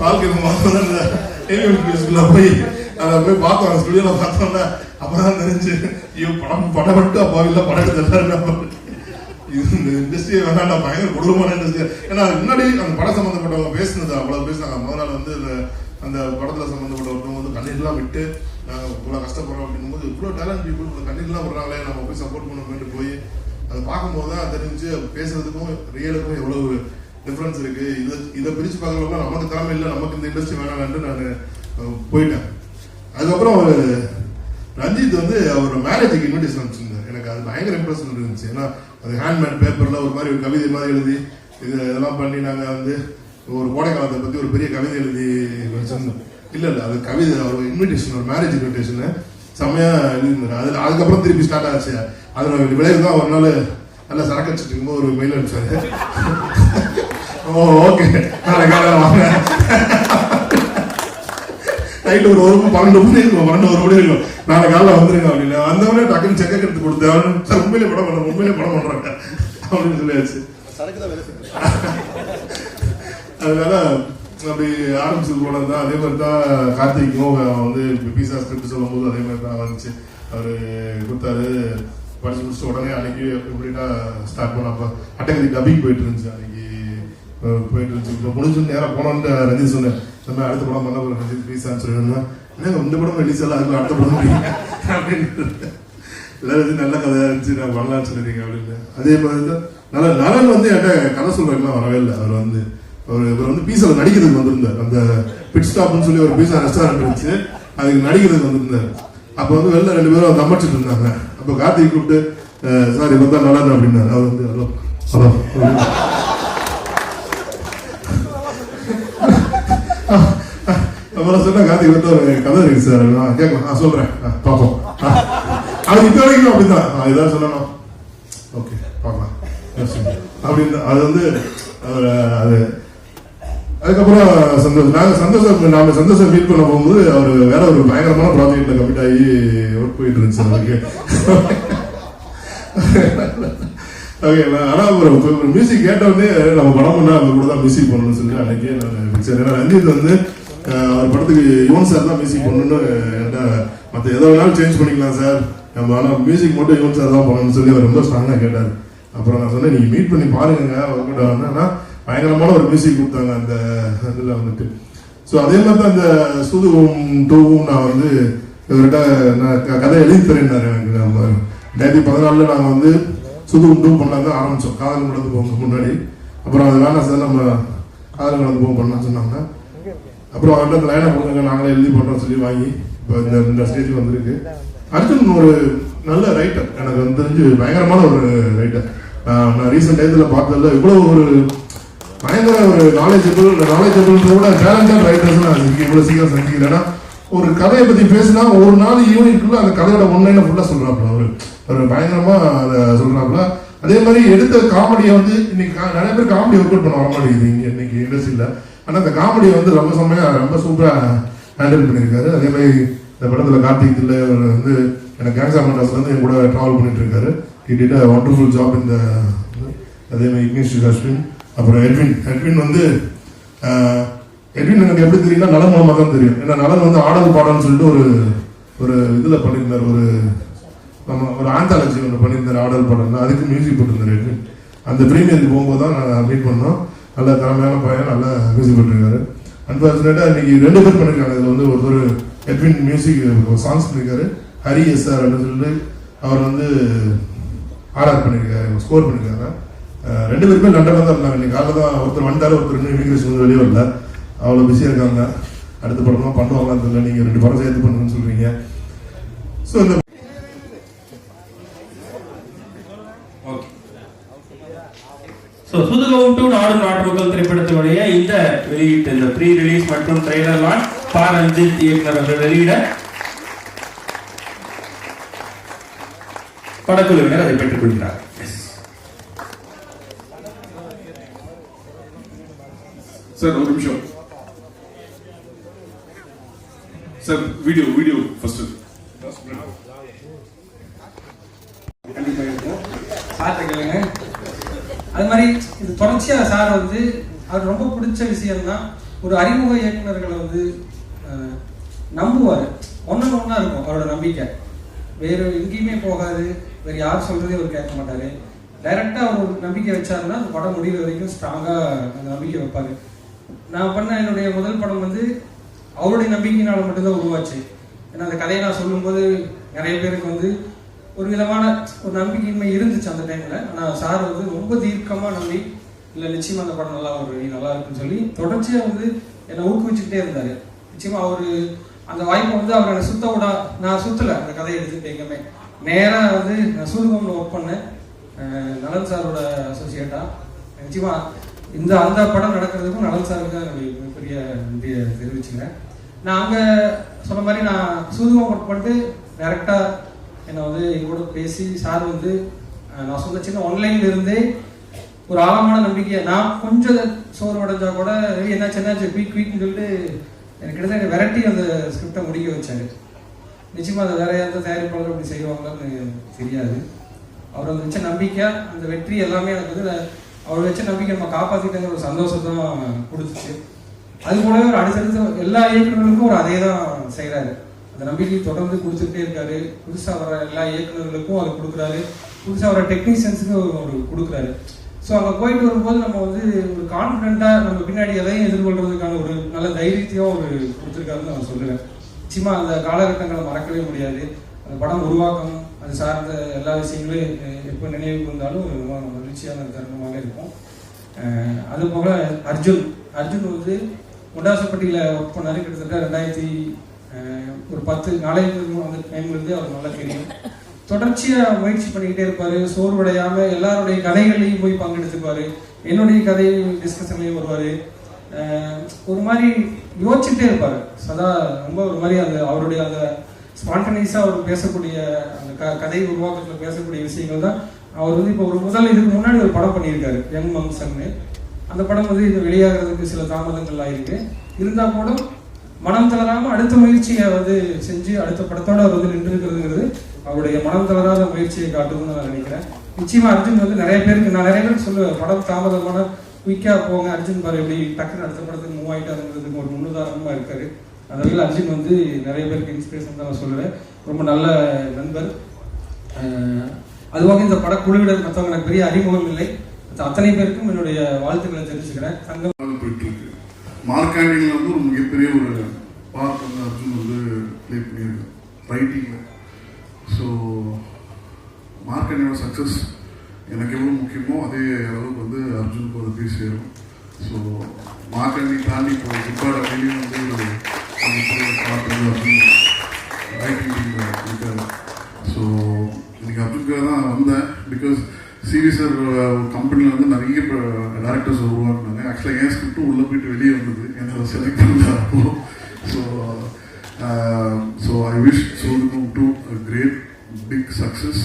வாழ்க்கையில முதல்ல இந்த ஏவிஎம் போய் அதை போய் பார்த்தோம் அந்த ஸ்டுடியோல பார்த்தோம்னா அப்பதான் தெரிஞ்சு ஐயோ படம் படம் மட்டும் அப்பா இல்லை படம் எடுத்து எல்லாரும் இந்த இண்டஸ்ட்ரியை வேணாம் பயங்கர கொடூரமான இண்டஸ்ட்ரி ஏன்னா முன்னாடி அந்த படம் சம்மந்தப்பட்டவங்க பேசுனது அவ்வளோ பேசினாங்க. முதல் நாள் வந்து இந்த அந்த படத்தில் சம்மந்தப்பட்ட ஒருத்தவங்க வந்து கண்ணீர்லாம் விட்டு நாங்கள் இவ்வளோ கஷ்டப்படுறோம் அப்படின்னும் போது இவ்வளோ டேலண்ட் பீப்புள் இவ்வளோ கண்ணீர்லாம் விடுறாங்களே நம்ம போய் சப்போர்ட் பண்ண பண்ணணும்னு போய் அதை பார்க்கும்போது தான் தெரிஞ்சு பேசுறதுக்கும் ரியலுக்கும் எவ்வளவு டிஃப்ரென்ஸ் இருக்கு. இதை இதை பிரித்து பார்க்கறப்ப நமக்கு திறமை இல்லை நமக்கு இந்த இண்டஸ்ட்ரி வேணாம்னு நான் போயிட்டேன். அதுக்கப்புறம் அவர் ரஞ்சித் வந்து அவர் மேரேஜுக்கு இன்விடேஷன் அனுப்பிச்சிருந்தார். எனக்கு அது பயங்கர இம்ப்ரெஷன் இருந்துச்சு. ஏன்னா அது ஹேண்ட்மேட் பேப்பர்ல ஒரு மாதிரி ஒரு கவிதை மாதிரி எழுதி இது இதெல்லாம் பண்ணி நாங்கள் வந்து ஒரு கோடைக்காலத்தை பற்றி ஒரு பெரிய கவிதை எழுதி வச்சிருந்தோம். இல்லை இல்லை அது கவிதை ஒரு இன்விடேஷன் ஒரு மேரேஜ் இன்விடேஷனு செம்மையாக எழுதியிருந்தார். அது அதுக்கப்புறம் திருப்பி ஸ்டார்ட் ஆச்சு. அதில் விளைவு தான் ஒரு நாள் நல்லா சரக்கு அடிச்சிட்டு இருக்கும்போது ஒரு மெயில் அடிச்சாரு ஓ ஓகே நாளை காலையில் வாங்க நைட்டு ஒரு ஒரு பன்னெண்டு மணி இருக்கும் பன்னெண்டு ஒரு மணி இருக்கும். நாளை காலையில் வந்துருங்க அப்படின்னு வந்தவனே டக்குன்னு செக் எடுத்து கொடுத்தேன் அவனு, சார் உண்மையிலே படம் பண்ண உண்மையிலே படம் பண்ணுறாங்க அப்படின்னு சொல்லியாச்சு. அதனால அப்படி ஆரம்பிச்சது போனது தான் அதே மாதிரி தான் கார்த்திக்கும் வந்து பீஸா ஸ்கிரிப்ட் சொல்லும் போது அதே மாதிரி தான் வந்துச்சு. அவரு கொடுத்தாரு. படிச்சு முடிச்சு உடனே அன்னைக்கு எப்படின்னா ஸ்டார்ட் பண்ண அட்டகதி டப்பிங் போயிட்டு இருந்துச்சு அன்னைக்கு. போயிட்டு இருந்துச்சு. இப்போ முடிஞ்சு நேரம் போனோன்னு ரஞ்சித் சொன்னேன் நம்ம அடுத்த படம் பண்ண போகிறேன் ரஞ்சித் பீஸான்னு சொல்லியிருந்தா என்ன இந்த படம் ரிலீஸ் எல்லாம் அதுக்கு அடுத்த படம் அப்படின்னு எல்லாரும் நல்ல கதையாக இருந்துச்சு நான் பண்ணலாம்னு சொல்லிருக்கீங்க அப்படின்னு. அதே மாதிரி தான் நல்ல நலன் வந்து என்கிட்ட கதை சொல்றதுக்குலாம் வரவே இல்லை. அவர் வந்து அவர் இவர் வந்து பீஸால நடிக்கிறதுக்கு வந்திருந்தார். அந்த பிட் ஸ்டாப்னு சொல்லி ஒரு பீஸா ரெஸ்டாரண்ட் இருந்துச்சு. அதுக்கு நடிக்கிறதுக்கு வந்திருந்தார். அப்போ வந்து வெளில ரெண்டு பேரும் தம்படிச்சிட்டு இருந்தாங்க. அப்போ கார்த்திக் கூப்பிட்டு சார் இவர் தான் நலன் அப்படின்னாரு. அவர் வந்து ஹலோ ஹலோ. அப்புறம் சொன்னா கார்த்திக் வந்து ஒரு கதை இருக்கு சார். நான் கேட்கலாம் நான் சொல்றேன். ஆ, பார்ப்போம். ஆ. அது இப்போ வரைக்கும் அப்படிதான் ஆ, இதான் சொல்லணும். ஓகே பார்க்கலாம். அப்படின்னு அது வந்து அவர் அது அதுக்கப்புறம் சந்தோஷம் நாங்கள் சந்தோஷம் நாம சந்தோஷம் ஃபீல் பண்ண போகும்போது அவர் வேற ஒரு பயங்கரமான ப்ராஜெக்ட்ல கமிட் ஆகி ஒர்க் போயிட்டு இருந்துச்சு அவருக்கு ஓகேங்களா ஆனா ஒரு ஒரு மியூசிக் கேட்டவுடனே நம்ம படம் பண்ணா அவங்க கூட தான் மியூசிக் பண்ணணும்னு சொல்லி அன்னைக்கே நான் பிக்சர் ஏன்னா ரஞ்சித் வந்து அவர் படத்துக்கு யுவன் சார் தான் மியூசிக் பண்ணணும்னு என்கிட்ட மற்ற எதை வேணாலும் சேஞ்ச் பண்ணிக்கலாம் சார் நம்ம ஆனால் மியூசிக் மட்டும் யுவன் சார் தான் பண்ணணும்னு சொல்லி அவர் ரொம்ப ஸ்ட்ராங்காக கேட்டார். அப்புறம் நான் சொன்னேன் நீங்கள் மீட் பண்ணி பாருங்க அவர்கிட்ட வந்தேன்னா பயங்கரமான ஒரு மியூசிக் கொடுத்தாங்க அந்த இதில் வந்துட்டு. ஸோ அதே மாதிரி தான் இந்த சுதுவும் டூவும் நான் வந்து இவர்கிட்ட நான் க- கதை எழுதி தரேன்னாரு எனக்கு நம்ம ரெண்டாயிரத்தி பதினாலில் நாங்கள் வந்து சுது டூ பண்ணால் தான் ஆரம்பித்தோம் காதல் நடந்து போங்க முன்னாடி. அப்புறம் அது வேணாம் சார் நம்ம காதல் நடந்து போக பண்ணலாம் சொன்னாங்க. அப்புறம் அவர்கிட்ட அந்த லைனை கொடுங்க நாங்களே எழுதி பண்ணுறோம் சொல்லி வாங்கி இப்போ இந்த இந்த ஸ்டேஜ் வந்திருக்கு. அர்ஜுன் ஒரு நல்ல ரைட்டர் எனக்கு வந்து தெரிஞ்சு பயங்கரமான ஒரு ரைட்டர் நான் ரீசெண்ட் டயத்தில் பார்த்ததில்ல இவ்வளோ ஒரு பயங்கர ஒரு நாலேஜபிள் நாலேஜபிள் கூட டேலண்டட் ரைட்டர்ஸ் நான் இன்னைக்கு இவ்வளோ சீக்கிரம் சந்திக்கிறேன் ஏன்னா ஒரு கதையை பற்றி பேசினா ஒரு நாள் ஈவினிங்குள்ள அந்த கதையோட ஒன்லைனை ஃபுல்லாக சொல்கிறாப்புல அவர். அவர் பயங்கரமாக அதை சொல்கிறாப்புல அதே மாதிரி எடுத்த காமெடியை வந்து இன்னைக்கு நிறைய பேர் காமெடி ஒர்க் அவுட் பண்ண வர மாட்டேங்குது இங்க இன்னைக்கு இண்டஸ்ட்ரியில் ஆனால் அந்த காமெடியை வந்து ரொம்ப செம்மையாக ரொம்ப சூப்பராக ஹேண்டில் பண்ணியிருக்காரு. அதே மாதிரி இந்த படத்தில் கார்த்திக் தில்லை அவர் வந்து எனக்கு கேங்ஸா மண்டாஸ்லேருந்து என் கூட ட்ராவல் பண்ணிட்டு இருக்காரு இட் ஒண்டர்ஃபுல் ஜாப் இந்த அதே மாதிரி இக்னேஷ் அஸ்வின் அப்புறம் எட்வின் எட்வின் வந்து எட்வின் எனக்கு எப்படி தெரியும்னா நலன் மூலமாக தான் தெரியும். ஏன்னா நலன் வந்து ஆடல் பாடல்னு சொல்லிட்டு ஒரு ஒரு இதில் பண்ணியிருந்தார். ஒரு நம்ம ஒரு ஆந்தாலஜி ஒன்று பண்ணியிருந்தார் ஆடல் பாடல் அதுக்கு மியூசிக் போட்டிருந்தார் எட்வின் அந்த ப்ரீமியருக்கு போகும்போது தான் நாங்கள் மீட் பண்ணோம். நல்ல தலைமையான பையன் நல்லா மியூசிக் போட்டிருக்காரு அன்பார்ச்சுனேட்டாக இன்னைக்கு ரெண்டு பேர் பண்ணியிருக்காங்க இதில் வந்து ஒருத்தர் எட்வின் மியூசிக் சாங்ஸ் பண்ணியிருக்காரு ஹரி எஸ் சார் அப்படின்னு சொல்லிட்டு அவர் வந்து ஆர்ஆர் பண்ணியிருக்காரு ஸ்கோர் பண்ணியிருக்காங்க ரெண்டு பேருமே லண்டனில் தான் இருந்தாங்க. இன்னைக்கு காலைல தான் ஒருத்தர் வந்தாரு ஒருத்தர் இன்னும் இமிகிரேஷன் வந்து வெளியே வரல. அவ்வளோ பிஸியாக இருக்காங்க. அடுத்த படம்லாம் பண்ணுவாங்களான்னு தெரியல. நீங்கள் ரெண்டு படம் சேர்த்து பண்ணுங்கன்னு சொல்கிறீங்க ஸோ இந்த ஸோ சுதுகவும் டு நாடும் நாட்டு மக்கள் திரைப்படத்தினுடைய இந்த வெளியீட்டு இந்த ப்ரீ ரிலீஸ் மற்றும் ட்ரெய்லர் லான்ச் பா ரஞ்சித் இயக்குனர் அவர்கள் வெளியிட படக்குழுவினர் அதை பெற்றுக் கொள்கிறார் சார் ஒரு நிமிஷம். சார் வீடியோ வீடியோ ஃபர்ஸ்ட் கேளுங்க. அது மாதிரி இது தொடர்ச்சியாக சார் வந்து அவர் ரொம்ப பிடிச்ச விஷயம்னா ஒரு அறிமுக இயக்குனர்களை வந்து நம்புவார். ஒன்று ஒன்றா இருக்கும் அவரோட நம்பிக்கை. வேறு எங்கேயுமே போகாது. வேறு யார் சொல்கிறதே அவர் கேட்க மாட்டார். டைரெக்டாக அவர் நம்பிக்கை வச்சாருன்னா அந்த படம் முடிகிற வரைக்கும் ஸ்ட்ராங்காக அந்த நம்பிக்கை வைப்பார். நான் பண்ண என்னுடைய முதல் படம் வந்து அவருடைய நம்பிக்கையினால் மட்டும்தான் உருவாச்சு. ஏன்னா அந்த கதையை நான் சொல்லும்போது நிறைய பேருக்கு வந்து ஒரு விதமான ஒரு நம்பிக்கையின்மை இருந்துச்சு அந்த டைம்ல ஆனா சார் வந்து ரொம்ப தீர்க்கமா நம்பி இல்ல நிச்சயமா அந்த படம் நல்லா வரும் நல்லா இருக்குன்னு சொல்லி தொடர்ச்சியா வந்து என்னை ஊக்குவிச்சுக்கிட்டே இருந்தாரு. நிச்சயமா அவரு அந்த வாய்ப்பை வந்து அவர் என்னை சுத்த விடா நான் சுத்தல அந்த கதையை எடுத்துட்டு எங்கேயுமே. நேராக வந்து நான் சூதுகம்ல ஒர்க் பண்ணேன். நலன் சாரோட அசோசியேட்டா நிச்சயமா இந்த அந்த படம் நடக்கிறதுக்கும் நலன் சாருக்கு தான் எனக்கு மிகப்பெரிய நன்றியை தெரிவிச்சுக்கிறேன். நான் அங்க சொன்ன மாதிரி நான் சூதுகம் ஒர்க் பண்ணிட்டு டேரெக்டாக என்னை வந்து என் கூட பேசி சார் வந்து நான் சொன்ன சின்ன ஆன்லைன்ல இருந்தே ஒரு ஆழமான நம்பிக்கையை நான் கொஞ்சம் சோறு அடைஞ்சா கூட "ஏய், என்னாச்சு? என்னாச்சு குயிக் குயிக்னு சொல்லிட்டு எனக்கு கிட்டத்தட்ட விரட்டி அந்த ஸ்கிரிப்டை முடிக்க வச்சாரு. நிச்சயமாக அதை வேற எந்த தயாரிப்பாளர் அப்படி செய்வாங்கன்னு தெரியாது. அவர் அந்த வச்ச நம்பிக்கை அந்த வெற்றி எல்லாமே எனக்கு வந்து அவர் வச்ச நம்பிக்கை நம்ம காப்பாத்திட்டங்கிற ஒரு சந்தோஷத்தான் கொடுத்துச்சு. அது போலவே ஒரு அடுத்தடுத்த எல்லா இயக்குநர்களுக்கும் ஒரு அதே தான் செய்கிறாரு அந்த நம்பிக்கையை தொடர்ந்து கொடுத்துட்டே இருக்காரு. புதுசாக வர எல்லா இயக்குநர்களுக்கும் அவர் கொடுக்குறாரு. புதுசாக வர டெக்னீஷியன்ஸுக்கு அவர் கொடுக்குறாரு. ஸோ அங்கே போயிட்டு வரும்போது நம்ம வந்து ஒரு கான்ஃபிடென்ட்டாக நம்ம பின்னாடி எதையும் எதிர்கொள்றதுக்கான ஒரு நல்ல தைரியத்தையும் அவர் கொடுத்துருக்காருன்னு நான் சொல்லுவேன். சும்மா அந்த காலகட்டங்களை மறக்கவே முடியாது. அந்த படம் உருவாக்கம் அது சார்ந்த எல்லா விஷயங்களும் எப்போ நினைவுக்கு வந்தாலும் ஒரு மகிழ்ச்சியான தருணமாக இருக்கும். அது போக அர்ஜுன். அர்ஜுன் வந்து முண்டாசப்பட்டியில் ஒர்க் பண்ணாரு. கிட்டத்தட்ட ரெண்டாயிரத்தி ஒரு பத்து நாளைக்கு அந்த டைம்லேருந்து அவர் நல்லா தெரியும். தொடர்ச்சியா முயற்சி பண்ணிக்கிட்டே இருப்பாரு. சோர்வடையாம எல்லாருடைய கதைகளையும் போய் பங்கெடுத்துப்பாரு. என்னுடைய கதை டிஸ்கஷன்லயும் வருவாரு. ஒரு மாதிரி யோசிச்சுட்டே இருப்பாரு. சதா ரொம்ப ஒரு மாதிரி அந்த அவருடைய அந்த ஸ்பான்டனியஸா அவர் பேசக்கூடிய அந்த க கதை உருவாக்கத்தில் பேசக்கூடிய விஷயங்கள் தான் அவர் வந்து இப்போ ஒரு முதல் இதுக்கு முன்னாடி ஒரு படம் பண்ணியிருக்காரு. யங் மங்சன்னு அந்த படம் வந்து இது வெளியாகிறதுக்கு சில தாமதங்கள் ஆயிருக்கு இருந்தா கூட மனம் தளராம அடுத்த முயற்சியை வந்து செஞ்சு அடுத்த படத்தோட அவர் வந்து நின்றுருக்கிறதுங்கிறது அவருடைய மனம் தளராத முயற்சியை காட்டுதுன்னு நான் நினைக்கிறேன். நிச்சயமா அர்ஜுன் வந்து நிறைய பேருக்கு நான் நிறைய பேருக்கு சொல்லுவேன் படம் தாமதமான குயிக்கா போங்க அர்ஜுன் பாரு எப்படி டக்குன்னு அடுத்த படத்துக்கு மூவ் ஆயிட்டாருங்கிறதுக்கு ஒரு முன்னுதாரணமா இருக்காரு. அந்த வகையில் அர்ஜுன் வந்து நிறைய பேருக்கு இன்ஸ்பிரேஷன் தான் நான் சொல்லுவேன். ரொம்ப நல்ல நண்பர். அதுவாக இந்த படக்குழுவினர் மற்றவங்க எனக்கு பெரிய அறிமுகம் இல்லை. அத்தனை பேருக்கும் என்னுடைய வாழ்த்துக்களை தெரிஞ்சுக்கிறேன் தங்கம் மார்க்காண்டியில் வந்து ஒரு மிகப்பெரிய ஒரு பார்ட் வந்து அர்ஜுன் வந்து ப்ளே பண்ணியிருக்கு ரைட்டிங்கில் ஸோ மார்க்காண்டியோட சக்ஸஸ் எனக்கு எவ்வளோ முக்கியமோ அதே அளவுக்கு வந்து அர்ஜுனுக்கு ஒரு போய் சேரும். ஸோ மார்க்காண்டி தாண்டி இப்போ குப்பாட வெளியும் வந்து ஒரு பார்ட் வந்து அர்ஜுன் ரைட்டிங் இருக்காரு. ஸோ இன்னைக்கு அப்துல்காக தான் வந்தேன் பிகாஸ் சீரியஸர் கம்பெனியில் வந்து நிறைய டேரக்டர்ஸ் உருவாக்குனாங்க. ஆக்சுவலாக என் ஸ்கிரிப்டும் உள்ளே போயிட்டு வெளியே வந்தது. என்ன செலக்ட் பண்ணாரோ so so I wish so to great big success